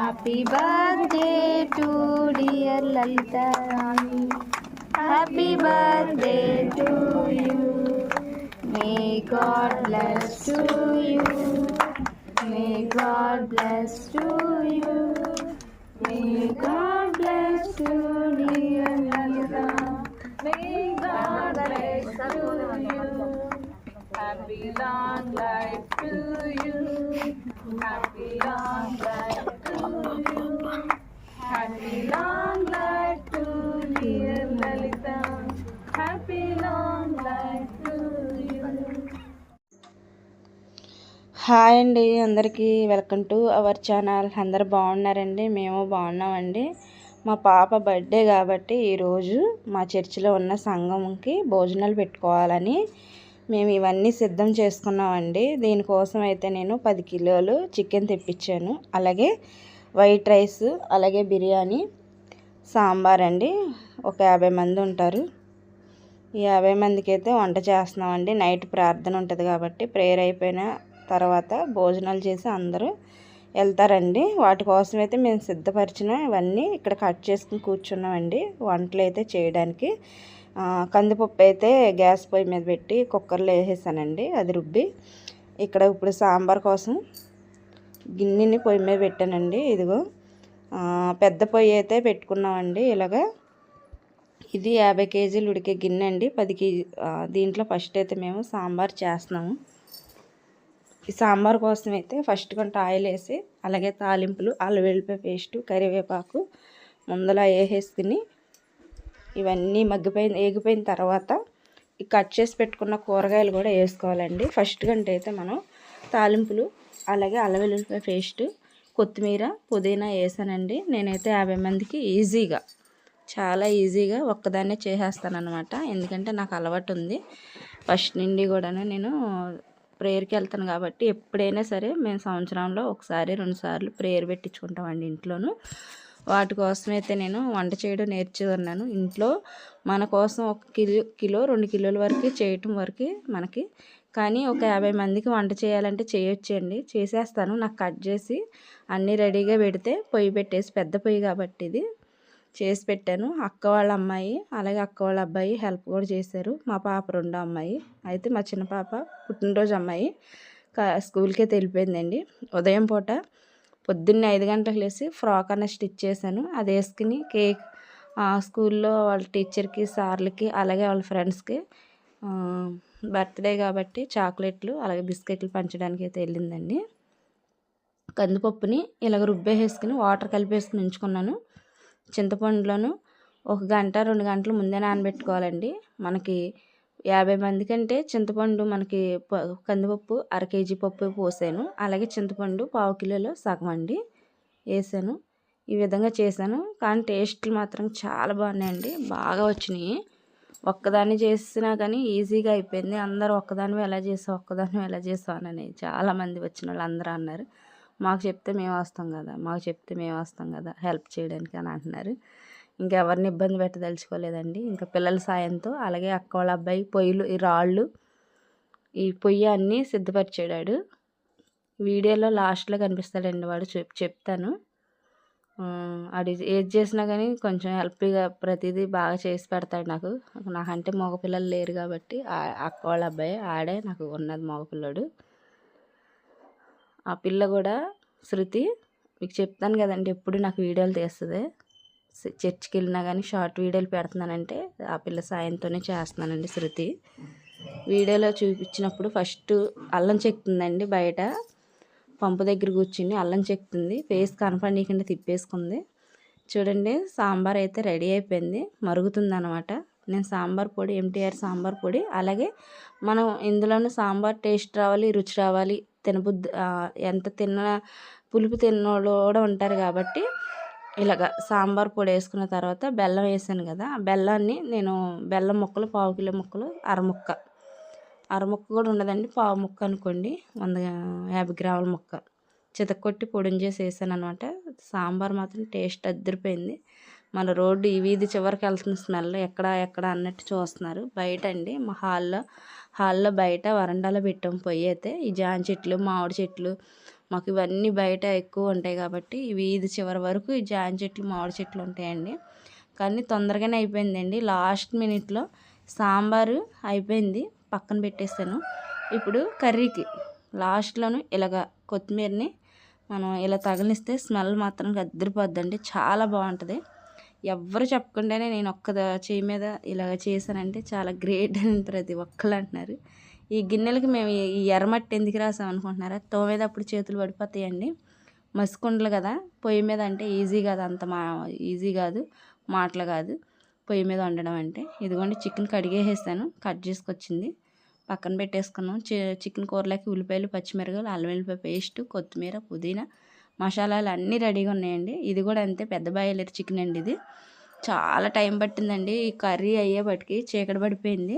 Happy birthday to dear Lalita Rani. Happy birthday to you. May God bless to you. May God bless to you. May God bless to dear Lalita. May God bless to you. Happy long life to you. Happy long life. Happy long life to dear Lalita. Happy long life to you. Hi అండి అందరికీ welcome to our channel. అందరు బాగున్నారండి? మేము బాగున్నామండి. మా పాప birthday కాబట్టి ఈరోజు మా చర్చిలో ఉన్న సంఘంకి భోజనాలు పెట్టుకోవాలని మేము ఇవన్నీ సిద్ధం చేసుకున్నామండి. దీనికోసం అయితే నేను పది కిలోలు చికెన్ తెప్పించాను. అలాగే వైట్ రైస్ అలాగే బిర్యానీ సాంబార్ అండి. ఒక యాభై మంది ఉంటారు. ఈ యాభై మందికి అయితే వంట చేస్తున్నామండి. నైట్ ప్రార్థన ఉంటుంది కాబట్టి ప్రేయర్ అయిపోయిన తర్వాత భోజనాలు చేసి అందరూ వెళ్తారండి. వాటి కోసం అయితే మేము సిద్ధపరిచిన ఇవన్నీ ఇక్కడ కట్ చేసుకుని కూర్చున్నామండి. వంటలు అయితే చేయడానికి. కందిపప్పు అయితే గ్యాస్ పొయ్యి మీద పెట్టి కుక్కర్లో వేసేసానండి. అది రుబ్బి ఇక్కడ ఇప్పుడు సాంబార్ కోసం గిన్నెని పొయ్యి మీద పెట్టానండి ఇదిగో. పెద్ద పొయ్యి అయితే పెట్టుకున్నామండి ఇలాగా. ఇది యాభై కేజీలు ఉడికే గిన్నె అండి పది కేజీ దీంట్లో ఫస్ట్ అయితే మేము సాంబార్ చేస్తున్నాము. ఈ సాంబార్ కోసం అయితే ఫస్ట్ కొంత ఆయిల్ వేసి అలాగే తాలింపులు అల్లం వెల్లిపాయ పేస్టు కరివేపాకు ముందలా వేసేసుకుని ఇవన్నీ మగ్గిపోయిన ఏగిపోయిన తర్వాత ఈ కట్ చేసి పెట్టుకున్న కూరగాయలు కూడా వేసుకోవాలండి. ఫస్ట్ గంట అయితే మనం తాలింపులు అలాగే అల్లం వెల్లుల్లిపాయ పేస్ట్ కొత్తిమీర పుదీనా వేసానండి. నేనైతే యాభై మందికి ఈజీగా చాలా ఈజీగా ఒక్కదాన్నే చేసేస్తానమాట ఎందుకంటే నాకు అలవాటు ఉంది. ఫస్ట్ నుండి కూడాను నేను ప్రేయర్కి వెళ్తాను కాబట్టి ఎప్పుడైనా సరే మేము సంవత్సరంలో ఒకసారి రెండుసార్లు ప్రేయర్ పెట్టించుకుంటామండి ఇంట్లోనూ. వాటి కోసం అయితే నేను వంట చేయడం నేర్చుకున్నాను. ఇంట్లో మన కోసం ఒక కిలో కిలో రెండు కిలోల వరకు చేయటం వరకు మనకి. కానీ ఒక యాభై మందికి వంట చేయాలంటే చేయొచ్చండి. చేసేస్తాను. నాకు కట్ చేసి అన్నీ రెడీగా పెడితే పొయ్యి పెట్టేసి పెద్ద పొయ్యి కాబట్టి ఇది చేసి పెట్టాను. అక్క వాళ్ళ అమ్మాయి అలాగే అక్క వాళ్ళ అబ్బాయి హెల్ప్ కూడా చేశారు. మా పాప రెండో అమ్మాయి అయితే మా చిన్న పాప పుట్టినరోజు అమ్మాయి స్కూల్కే తెలిపోయిందండి ఉదయం పూట పొద్దున్నే ఐదు గంటలకు లేచి ఫ్రాక్ అన్న స్టిచ్ చేశాను. అది వేసుకుని కేక్ స్కూల్లో వాళ్ళ టీచర్కి సార్లకి అలాగే వాళ్ళ ఫ్రెండ్స్కి బర్త్డే కాబట్టి చాక్లెట్లు అలాగే బిస్కెట్లు పంచడానికి అయితే వెళ్ళిందండి. కందిపప్పుని ఇలాగ రుబ్బేసేసుకుని వాటర్ కలిపేసుకుని ఉంచుకున్నాను. చింతపండులోను ఒక గంట రెండు గంటలు ముందే నానబెట్టుకోవాలండి. మనకి యాభై మంది కంటే చింతపండు మనకి కందిపప్పు అర కేజీ పప్పు పోసాను. అలాగే చింతపండు పావు కిలోలో సగం అండి వేసాను. ఈ విధంగా చేశాను. కానీ టేస్ట్లు మాత్రం చాలా బాగున్నాయండి. బాగా వచ్చినాయి. ఒక్కదాన్ని చేసినా కానీ ఈజీగా అయిపోయింది. అందరూ ఒక్కదానివే ఎలా చేసావు ఒక్కదాని ఎలా చేసావు అని చాలామంది వచ్చిన వాళ్ళు అందరూ అన్నారు. మాకు చెప్తే మేము వస్తాం కదా మాకు చెప్తే మేము వస్తాం కదా హెల్ప్ చేయడానికి అని అంటున్నారు. ఇంకెవరిని ఇబ్బంది పెట్టదలుచుకోలేదండి. ఇంకా పిల్లల సాయంతో అలాగే అక్క వాళ్ళ అబ్బాయి పొయ్యిలు ఈ రాళ్ళు ఈ పొయ్యి అన్నీ సిద్ధపరిచాడు వీడియోలో లాస్ట్లో కనిపిస్తాడండి వాడు చెప్ చెప్తాను. అది ఏది చేసినా కానీ కొంచెం హెల్ప్గా ప్రతిదీ బాగా చేసి పెడతాడు నాకు. నాకంటే మగపిల్లలు లేరు కాబట్టి అక్క వాళ్ళ అబ్బాయి ఆడే నాకు ఉన్నది మగపిల్లడు ఆ పిల్ల కూడా శృతి మీకు చెప్తాను కదండి ఎప్పుడు నాకు వీడియోలు తీస్తుంది. చర్చికి వెళ్ళినా కానీ షార్ట్ వీడియోలు పెడుతున్నానంటే ఆ పిల్ల సాయంతోనే చేస్తున్నానండి శృతి. వీడియోలో చూపించినప్పుడు ఫస్ట్ అల్లం చెక్తుందండి బయట. పంపు దగ్గర కూర్చుని అల్లం చెక్తుంది. ఫేస్ కనపడనీకుండా తిప్పేసుకుంది. చూడండి సాంబార్ అయితే రెడీ అయిపోయింది. మరుగుతుంది అనమాట నేను సాంబార్ పొడి ఎంటీఆర్ సాంబార్ పొడి అలాగే మనం ఇందులోనే సాంబార్ టేస్ట్ రావాలి రుచి రావాలి తినబుద్ధి ఎంత తిన్న పులుపు తిన్నోళ్ళు కూడా ఉంటారు కాబట్టి ఇలాగ సాంబార్ పొడి వేసుకున్న తర్వాత బెల్లం వేసాను కదా ఆ బెల్లాన్ని నేను బెల్లం ముక్కలు పావు కిలో ముక్కలు అరముక్క. అరముక్క కూడా ఉండదండి పావు ముక్క అనుకోండి వంద యాభై గ్రాముల ముక్క. చితకొట్టి పొడిని చేసి వేసాను అనమాట సాంబార్ మాత్రం టేస్ట్ అద్దరిపోయింది. మన రోడ్డు ఈ వీధి చివరికి వెళ్తున్న స్మెల్ ఎక్కడ ఎక్కడ అన్నట్టు చూస్తున్నారు. బయట అండి మా హాల్లో హాల్లో బయట వరండాలో పెట్టాం పొయ్యి అయితే. ఈ జాన్ చెట్లు మామిడి చెట్లు మాకు ఇవన్నీ బయట ఎక్కువ ఉంటాయి కాబట్టి ఇవి ఇది చివరి వరకు ఈ జాన్ చెట్లు మామిడి చెట్లు ఉంటాయండి. కానీ తొందరగానే అయిపోయిందండి. లాస్ట్ మినిట్లో సాంబారు అయిపోయింది. పక్కన పెట్టేస్తాను. ఇప్పుడు కర్రీకి లాస్ట్లోను ఇలాగ కొత్తిమీరని మనం ఇలా తగిలిస్తే స్మెల్ మాత్రం గద్దరిపోద్దండి. చాలా బాగుంటుంది. ఎవ్వరు చెప్పకుండానే నేను ఒక్క చేయి మీద ఇలాగ చేశానంటే చాలా గ్రేట్ అని ప్రతి ఒక్కళ్ళు అంటున్నారు. ఈ గిన్నెలకి మేము ఈ ఎర్రమట్టి ఎందుకు రాసాం అనుకుంటున్నారా? తోమేటప్పుడు చేతులు పడిపోతాయండి. మసికుండలు కదా పొయ్యి మీద అంటే ఈజీ కాదు అంత మా ఈజీ కాదు మాటలు కాదు. పొయ్యి మీద వండడం అంటే. ఇదిగోండి చికెన్ కడిగేసేసాను కట్ చేసుకొచ్చింది. పక్కన పెట్టేసుకున్నాం. చికెన్ కూరలోకి ఉల్లిపాయలు పచ్చిమిరపకాయలు అల్లం వెల్లిపాయ పేస్ట్ కొత్తిమీర పుదీనా మసాలాలు అన్నీ రెడీగా ఉన్నాయండి. ఇది కూడా అంతే పెద్ద బాయిలర్ చికెన్ అండి ఇది. చాలా టైం పట్టిందండి. ఈ కర్రీ అయ్యేపటికి చీకటి పడిపోయింది.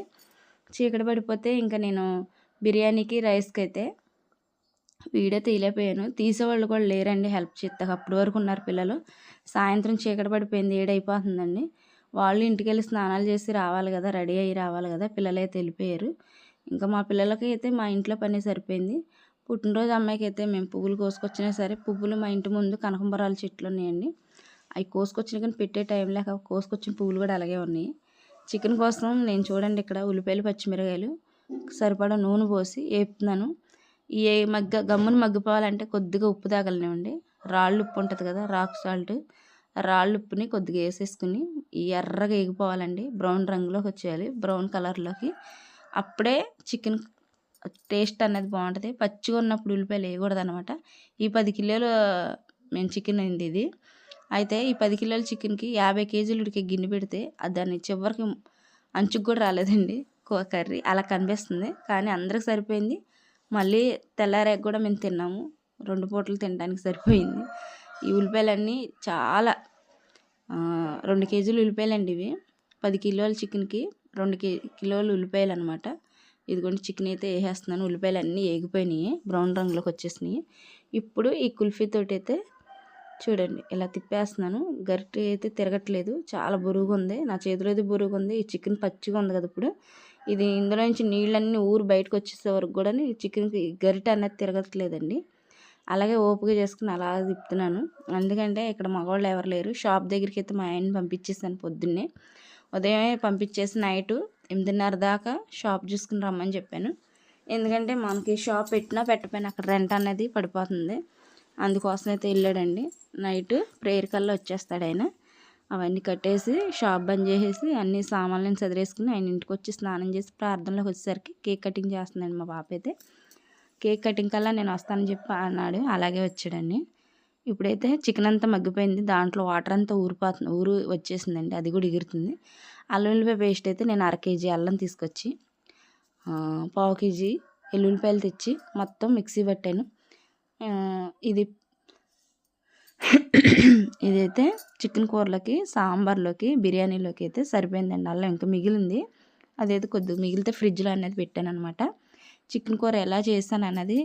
చీకటి పడిపోతే ఇంకా నేను బిర్యానీకి రైస్కి అయితే వీడియో తీయలేకపోయాను. తీసేవాళ్ళు కూడా లేరండి హెల్ప్ చేస్తా అప్పటి వరకు ఉన్నారు పిల్లలు. సాయంత్రం చీకటి పడిపోయింది ఏడైపోతుందండి. వాళ్ళు ఇంటికి వెళ్ళి స్నానాలు చేసి రావాలి కదా రెడీ అయ్యి రావాలి కదా పిల్లలైతే వెళ్ళిపోయారు. ఇంకా మా పిల్లలకి అయితే మా ఇంట్లో పని సరిపోయింది. పుట్టినరోజు అమ్మాయికి అయితే మేము పువ్వులు కోసుకొచ్చినా సరే పువ్వులు మా ఇంటి ముందు కనకంబరాల చెట్లు ఉన్నాయండి. అవి కోసుకొచ్చిన కానీ పెట్టే టైం లేక కోసుకొచ్చిన పువ్వులు కూడా అలాగే ఉన్నాయి. చికెన్ కోసం నేను చూడండి ఇక్కడ ఉల్లిపాయలు పచ్చిమిరకాయలు. సరిపడా నూనె పోసి వేపుతున్నాను. ఈ మగ్గ గమ్మును మగ్గిపోవాలంటే కొద్దిగా ఉప్పు తాగలనివ్వండి. రాళ్ళు ఉప్పు ఉంటుంది కదా రాక్ సాల్ట్. రాళ్ళు ఉప్పుని కొద్దిగా వేసేసుకుని ఎర్రగా ఎగిపోవాలండి బ్రౌన్ రంగులోకి వచ్చేయాలి బ్రౌన్ కలర్లోకి. అప్పుడే చికెన్ టేస్ట్ అనేది బాగుంటుంది. పచ్చిగా ఉన్నప్పుడు ఉల్లిపాయలు వేయకూడదు అనమాట ఈ పది కిలోలు మేము చికెన్ అయింది ఇది. అయితే ఈ పది కిలోల చికెన్కి యాభై కేజీలు ఉడికే గిన్నె పెడితే దాన్ని చివరికి అంచుకు కూడా రాలేదండి. కర్రీ అలా కనిపిస్తుంది. కానీ అందరికి సరిపోయింది. మళ్ళీ తెల్లారాక కూడా మేము తిన్నాము. రెండు పూటలు తినడానికి సరిపోయింది. ఈ ఉల్లిపాయలన్నీ చాలా రెండు కేజీలు ఉల్లిపాయలు అండి ఇవి. పది కిలోల చికెన్కి రెండు కే కిలోలు ఉల్లిపాయలు అనమాట ఇదిగోండి చికెన్ అయితే వేసేస్తున్నాను. ఉల్లిపాయలు అన్నీ ఏగిపోయినాయి. బ్రౌన్ రంగులోకి వచ్చేసినాయి. ఇప్పుడు ఈ కుల్ఫీ తోటి అయితే చూడండి ఇలా తిప్పేస్తున్నాను. గరిటె అయితే తిరగట్లేదు. చాలా బరువుగా ఉంది. నా చేతిలో అయితే బరువుగా ఉంది. ఈ చికెన్ పచ్చిగా ఉంది కదా ఇప్పుడు. ఇది ఇందులో నుంచి నీళ్ళన్నీ ఊరు బయటకు వచ్చేసే వరకు కూడా ఈ చికెన్కి గరిటె అనేది తిరగట్లేదండి. అలాగే ఓపిక చేసుకుని అలా తిప్పుతున్నాను. ఎందుకంటే ఇక్కడ మగవాళ్ళు ఎవరు లేరు. షాప్ దగ్గరికి అయితే మా ఆయన్ని పంపించేసాను పొద్దున్నే. ఉదయమే పంపించేసి నైటు ఎనిమిదిన్నర దాకా షాప్ చూసుకుని రమ్మని చెప్పాను. ఎందుకంటే మనకి షాప్ పెట్టినా పెట్టపోయినా అక్కడ రెంట్ అనేది పడిపోతుంది. అందుకోసం అయితే వెళ్ళాడండి. నైట్ ప్రేయర్ కల్లా వచ్చేస్తాడు ఆయన. అవన్నీ కట్టేసి షాప్ బంద్ చేసేసి అన్ని సామాన్లను చదివేసుకుని ఆయన ఇంటికి వచ్చి స్నానం చేసి ప్రార్థనలోకి వచ్చేసరికి కేక్ కటింగ్ చేస్తున్నాడు మా పాప అయితే కేక్ కటింగ్ కల్లా నేను వస్తానని చెప్పి అన్నాడు. అలాగే వచ్చాడండి. ఇప్పుడైతే చికెన్ అంతా మగ్గిపోయింది. దాంట్లో వాటర్ అంతా ఊరిపోతుంది ఊరు వచ్చేసిందండి. అది కూడా ఎగురుతుంది. అల్లం ఉల్లిపాయ పేస్ట్ అయితే నేను అర కేజీ అల్లం తీసుకొచ్చి పావు కేజీ ఎల్లుల్లిపాయలు తెచ్చి మొత్తం మిక్సీ పట్టాను. ఇది ఇదైతే చికెన్ కూరలోకి సాంబార్లోకి బిర్యానీలోకి అయితే సరిపోయిందండి. అల్లం ఇంకా మిగిలింది. అదైతే కొద్దిగా మిగిలితే ఫ్రిడ్జ్లో అనేది పెట్టాను అనమాట చికెన్ కూర ఎలా చేశాను అన్నది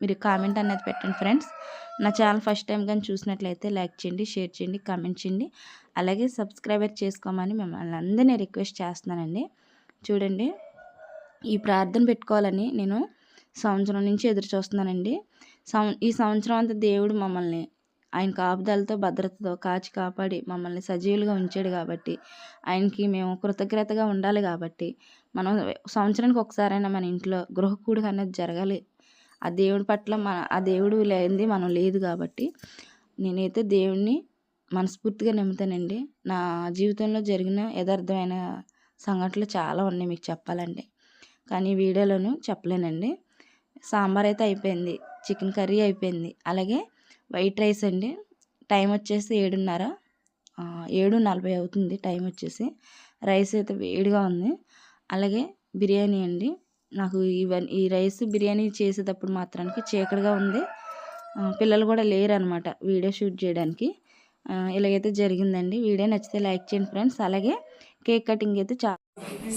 మీరు కామెంట్ అనేది పెట్టండి ఫ్రెండ్స్. నా ఛానల్ ఫస్ట్ టైం కానీ చూసినట్లయితే లైక్ చేయండి షేర్ చేయండి కామెంట్ చేయండి. అలాగే సబ్స్క్రైబర్ చేసుకోమని మిమ్మల్ని అందరినీ రిక్వెస్ట్ చేస్తున్నానండి. చూడండి ఈ ప్రార్థన పెట్టుకోవాలని నేను సంవత్సరం నుంచి ఎదురు చూస్తున్నానండి. సం ఈ సంవత్సరం అంతా దేవుడు మమ్మల్ని ఆయన కాపుదలతో భద్రతతో కాచి కాపాడి మమ్మల్ని సజీవులుగా ఉంచాడు కాబట్టి ఆయనకి మేము కృతజ్ఞతగా ఉండాలి కాబట్టి మనం సంవత్సరానికి ఒకసారైనా మన ఇంట్లో గృహకూడి అనేది జరగాలి. ఆ దేవుడి పట్ల మన ఆ దేవుడు లేనిది మనం లేదు కాబట్టి నేనైతే దేవుడిని మనస్ఫూర్తిగా నమ్ముతానండి. నా జీవితంలో జరిగిన యథార్థమైన సంఘటనలు చాలా ఉన్నాయి మీకు చెప్పాలంటే. కానీ వీడియోలోను చెప్పలేనండి. సాంబార్ అయితే అయిపోయింది చికెన్ కర్రీ అయిపోయింది. అలాగే వైట్ రైస్ అండి. టైం వచ్చేసి ఏడున్నర. ఏడు నలభై అవుతుంది టైం వచ్చేసి. రైస్ అయితే వేడిగా ఉంది. అలాగే బిర్యానీ అండి. నాకు ఇవన్నీ ఈ రైస్ బిర్యానీ చేసేటప్పుడు మాత్రానికి చీకటిగా ఉంది. పిల్లలు కూడా లేరనమాట వీడియో షూట్ చేయడానికి. ఇలాగైతే జరిగిందండి. వీడియో నచ్చితే లైక్ చేయండి ఫ్రెండ్స్. అలాగే కేక్ కటింగ్ అయితే చాలా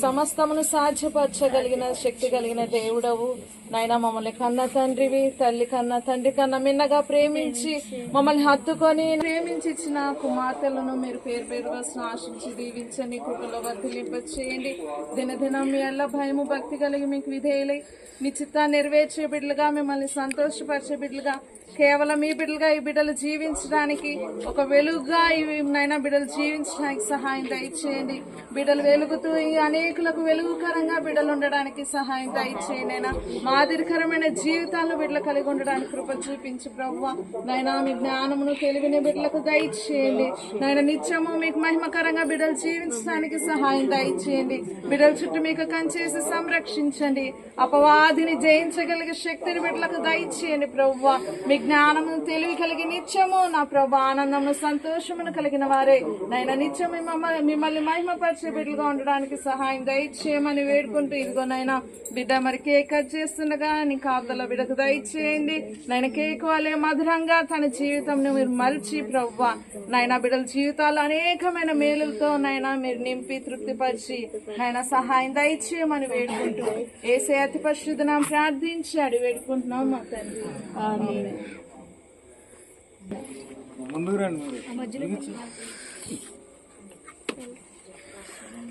సమస్తమును సాధ్యపరచగలిగిన శక్తి కలిగిన దేవుడవు. నాయన మమ్మల్ని కన్న తండ్రివి తల్లి కన్న తండ్రి కన్న మిన్నగా ప్రేమించి మమ్మల్ని హత్తుకొని ప్రేమించి ఇచ్చిన కుమార్తెలను మీరు పేరు పేరుగా ఆశించి దీవించండి కృపలో వర్తిలింప చేయండి దినదినం మీ అల్ల భయము భక్తి కలిగి మీకు విధేయులై మీ చిత్తాన్ని నెరవేర్చే బిడ్డలుగా మిమ్మల్ని సంతోషపరిచే బిడ్డలుగా కేవలం ఈ బిడ్డలుగా ఈ బిడ్డలు జీవించడానికి ఒక వెలుగుగా ఈ నైనా బిడ్డలు జీవించడానికి సహాయం దయచేయండి. బిడ్డలు వెలుగుతూ అనేకులకు వెలుగుకరంగా బిడ్డలు ఉండడానికి సహాయం దయచేయనైనా మాదిరికరమైన జీవితాలను బిడ్డలు కలిగి ఉండడానికి కృప చూపించి ప్రవ్వ. నైనా మీ జ్ఞానమును తెలివిని బిడ్డలకు దయచేయండి. నాయన నిత్యము మీకు మహిమకరంగా బిడ్డలు జీవించడానికి సహాయం దయచేయండి. బిడ్డల చుట్టూ మీకు కంచేసి సంరక్షించండి. అపవాదిని జయించగలిగే శక్తిని బిడ్డలకు దయచేయండి ప్రవ్వ. మీ జ్ఞానము తెలివి కలిగి నిత్యము నా ప్రభు ఆనందము సంతోషమును కలిగిన వారే. నైనా నిత్యం మిమ్మల్ని మిమ్మల్ని మహిమపరిచే బిడ్డలుగా ఉండడానికి సహాయం దయచేయమని వేడుకుంటూ ఇదిగో నైనా బిడ్డ మరి కేక్ కట్ చేస్తుండగా నీ కాపుదల బిడ్డకు దయచేయండి. నైనా కేక్ వాళ్ళే మధురంగా తన జీవితం మీరు మరిచి ప్రవ్వ. నైనా బిడ్డల జీవితాలు అనేకమైన మేలులతో నైనా మీరు నింపి తృప్తిపరిచి నైనా సహాయం దయచేయమని వేడుకుంటూ ఏసే అతి పరిశుద్ధనం ప్రార్థించి అడి వేడుకుంటున్నాం మా తండ్రి.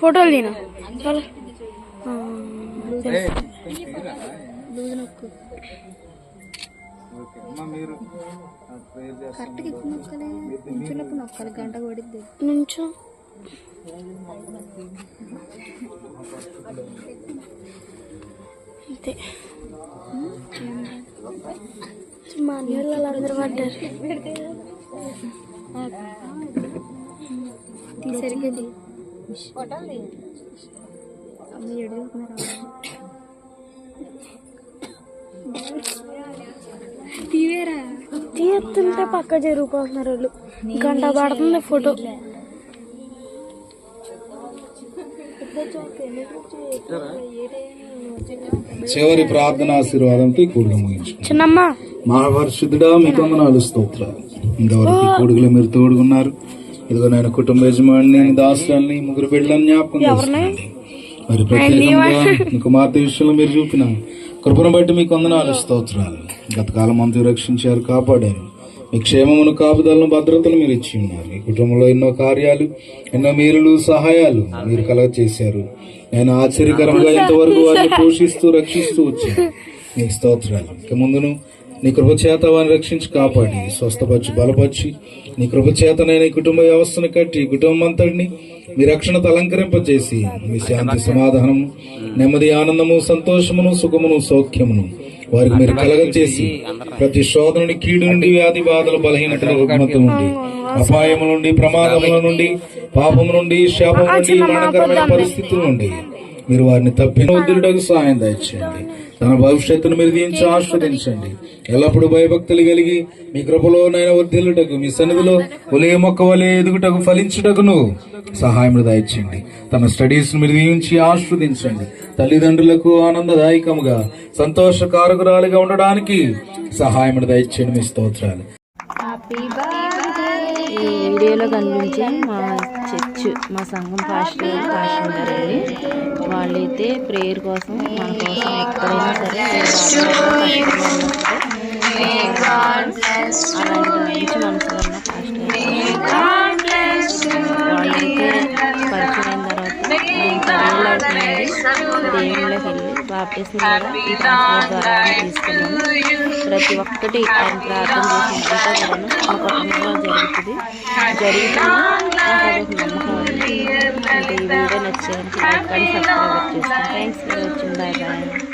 ఫోటోలు తిన. నుంచో. అంతే. మా అన్నయ్య వాళ్ళందరూ పడ్డారు. తీసరికది తీవేరా? తీస్తుంటే పక్క జరుగుతున్నారు వాళ్ళు. గంట పడుతుంది ఫోటో. చివరి ప్రార్థన ఆశీర్వాదంతో ఈ కూడుగు మహాపరిశుద్ధుడా మీ కొందనాలు స్తోత్రాలు. ఇంతవరకు కూడుగులో మీరు తోడుగున్నారు. ఇదిగో నేను కుటుంబ యజమాని దాసులని ముగ్గురు బిడ్డలను జ్ఞాపకం చేసుకోండి మరి ప్రత్యేకంగా కుమార్తె విషయంలో మీరు చూపిన కృపను బట్టి మీ కొందనాలు స్తోత్రాలు. గతకాలం అంతా రక్షించారు కాపాడారు. మీ క్షేమమును కాపుదలను భద్రతలు మీరు ఇచ్చి ఉన్నారు. ఈ కుటుంబంలో ఎన్నో కార్యాలు ఎన్నో మీరులు సహాయాలు మీరు కలగ చేశారు నేను ఆశ్చర్యకరంగా ఇంతవరకు వారిని పోషిస్తూ రక్షిస్తూ వచ్చాను. నీకు స్తోత్రాలు. ఇక ముందును నీ కృప చేత వారిని రక్షించి కాపాడి స్వస్థపరిచి బలపరిచి. నీ కృప చేత నేను ఈ కుటుంబ వ్యవస్థను కట్టి కుటుంబం అంతటిని మీ రక్షణతో అలంకరింపజేసి మీ శాంతి సమాధానము నెమ్మది ఆనందము సంతోషమును సుఖమును సౌఖ్యమును వారికి మీరు కలగచేసి ప్రతి శోధనుడి కీడు నుండి వ్యాధి బాధలు బలహీనతల రుగ్మత నుండి అపాయము నుండి ప్రమాదముల నుండి పాపము నుండి శాపం నుండి మరణకరమైన పరిస్థితుల నుండి మీరు వారిని తప్పిన ఉద్దురుటకు సహాయం దయచేయండి. తన భవిష్యత్తును మీరు దీనికి ఆస్వాదించండి ఎల్లప్పుడూ భయభక్తులు కలిగి మీ కృపలోనైనా వర్ధిల్లుటకు మీ సన్నిధిలో ఒలే మొక్క వలె ఎదుగుటకు ఫలించుటకును సహాయం దాయించండి తన స్టడీస్ మీరు దీవించి ఆస్వాదించండి తల్లిదండ్రులకు ఆనందదాయకముగా సంతోషకారకురాలుగా ఉండడానికి సహాయం దయచేయండి. మీ స్తోత్రాలు. వీడియోలో కనిపించే మా చర్చ్ మా సంఘం పాస్టర్ పాస్టర్ ఉన్నారండి వాళ్ళైతే ప్రేయర్ కోసం మన కోసం ఎక్కడైనా సరే ఈ ద్వారా తీసుకున్నాము ప్రతి ఒక్కటి ఆయన ప్రార్థన చేసినంతా కూడాను మా కుటుంబంలో జరుగుతుంది జరుగుతుంది నాకు అదొక నమ్మకం అండి ఇంకా ఈ వీడియో నచ్చేదానికి లైక్ అండ్ సబ్స్క్రైబ్ చేసుకోండి thanks for watching bye bye